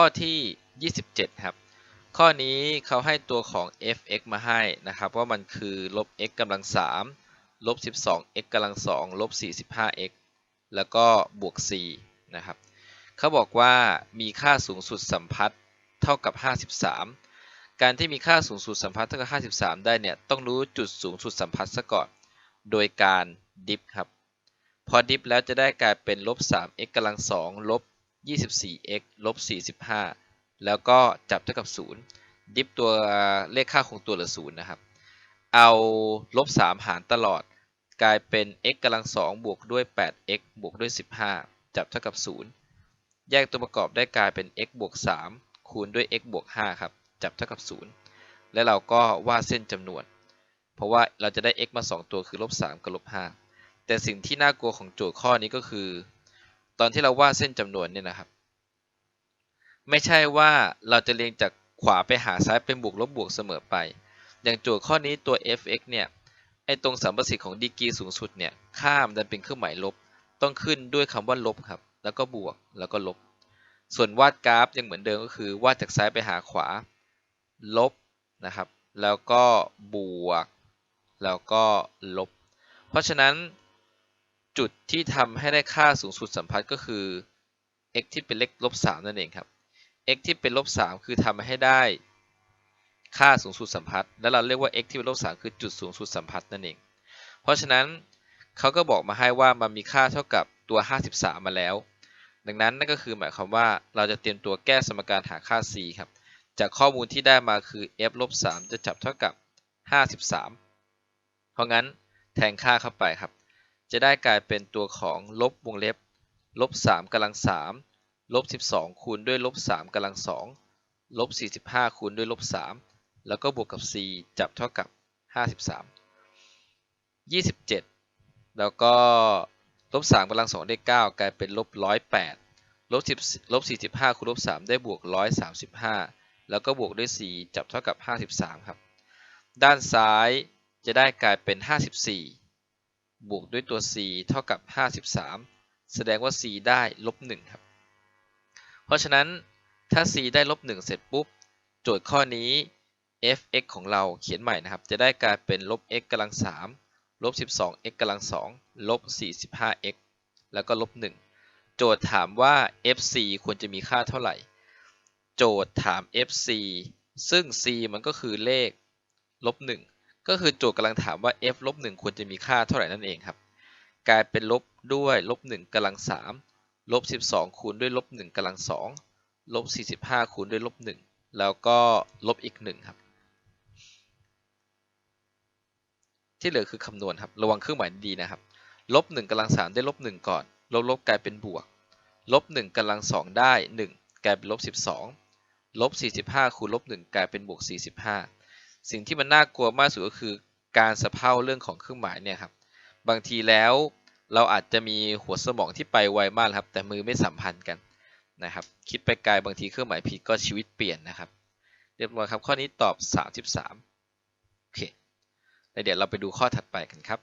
ข้อที่ 27 ครับ ข้อนี้เขาให้ตัวของ f(x) มาให้นะครับ ว่ามันคือลบ x กำลัง3ลบ 12x กำลัง2ลบ 45x แล้วก็บวก 4 นะครับเขาบอกว่ามีค่าสูงสุดสัมพัทธ์เท่ากับ 53 การที่มีค่าสูงสุดสัมพัทธ์เท่ากับ 53 ได้เนี่ยต้องรู้จุดสูงสุดสัมพัทธ์ซะก่อน โดยการดิฟครับ พอดิฟแล้วจะได้กลายเป็นลบ 3x กำลัง2ลบ 24x ลบ45 แล้วก็จับเท่ากับ 0 ดิฟตัวเลขค่าคงตัวเหลือ 0 นะครับ เอาลบ 3 หารตลอด กลายเป็น x กำลัง 2 บวกด้วย 8x บวกด้วย 15 จับเท่ากับ 0 แยกตัวประกอบได้กลายเป็น x บวก 3 คูณด้วย x บวก 5 ครับ จับเท่ากับ 0 และเราก็วาดเส้นจำนวน เพราะว่าเราจะได้ x มา 2 ตัวคือลบ 3 กับลบ 5 แต่สิ่งที่น่ากลัวของโจทย์ข้อนี้ก็คือ ตอนที่เราวาดเส้นจำนวนเนี่ยนะครับ ไม่ใช่ว่าเราจะเรียงจากขวาไปหาซ้ายเป็นบวกลบบวกเสมอไป อย่างโจทย์ข้อนี้ตัว f(x) เนี่ยไอตรงสัมประสิทธิ์ของดีกรีสูงสุดเนี่ยค่ามดันเป็นเครื่องหมายลบ ต้องขึ้นด้วยคำว่าลบครับ แล้วก็บวกแล้วก็ลบ ส่วนวาดกราฟยังเหมือนเดิมก็คือวาดจากซ้ายไปหาขวา ลบนะครับ แล้วก็บวก แล้วก็ลบ เพราะฉะนั้น จุดที่ทำให้ได้ค่าสูงสุดสัมพัทธ์ก็คือ x ที่เป็นเลขลบ3นั่นเองครับ x ที่เป็นลบ3คือทำให้ได้ค่าสูงสุดสัมพัทธ์และเราเรียกว่า x ที่เป็นลบ3คือจุดสูงสุดสัมพัทธ์นั่นเอง เพราะฉะนั้นเขาก็บอกมาให้ว่ามันมีค่าเท่ากับตัว 53 มาแล้ว ดังนั้นนั่นก็คือหมายความว่าเราจะเตรียมตัวแก้สมการหาค่า c ครับ จากข้อมูลที่ได้มาคือ f ลบ3จะจับเท่ากับ 53 เพราะงั้นแทนค่าเข้าไปครับ จะได้กลายเป็นตัวของลบวงเล็บลบ3กำลัง3ลบ12 คูณด้วยลบ3กำลัง2ลบ45 คูณด้วยลบ3แล้วก็บวกกับ c จับเท่ากับ 53 27 แล้วก็ลบ3กำลัง2ได้9 กลายเป็นลบ108ลบ10ลบ45คูณลบ3ได้บวก 135 แล้วก็บวกด้วย 4 จับเท่ากับ 53 ครับ ด้านซ้ายจะได้กลายเป็น 54 บวกด้วยตัว c เท่ากับ 53 แสดงว่า c ได้ลบ1ครับ เพราะฉะนั้นถ้า c ได้ลบ1เสร็จปุ๊บ โจทย์ข้อนี้ f(x) ของเราเขียนใหม่นะครับ จะได้กลายเป็นลบ x กำลัง3ลบ 12x กำลัง2ลบ 45x แล้วก็ลบ 1 โจทย์ถามว่า fc ควรจะมีค่าเท่าไหร่ โจทย์ถาม fc ซึ่ง c มันก็คือเลขลบ 1 ก็คือโจทย์กำลังถามว่า f ลบ1ควรจะมีค่าเท่าไหร่นั่นเองครับ กลายเป็นลบด้วยลบ1กำลัง3ลบ12 คูณด้วยลบ1กำลัง2ลบ45 คูณด้วยลบ1แล้วก็ลบอีก 1 ครับ ที่เหลือคือคำนวณครับ ระวังเครื่องหมายดีนะครับ ลบ1กำลัง3ได้ลบ1ก่อน ลบลบกลายเป็นบวก ลบ1กำลัง2ได้ 1 กลายเป็นลบ12ลบ45 คูณลบ1กลายเป็นบวก45 สิ่งที่มันน่ากลัวมากสุดก็คือการสะเพร่าเรื่องของเครื่องหมายเนี่ยครับบางทีแล้วเราอาจจะมีหัวสมองที่ไปไวมากครับ แต่มือไม่สัมพันธ์กันนะครับ คิดไปไกลบางทีเครื่องหมายผิดก็ชีวิตเปลี่ยนนะครับ เรียบร้อยครับข้อนี้ตอบ 33โอเคแล้วเดี๋ยวเราไปดูข้อถัดไปกันครับ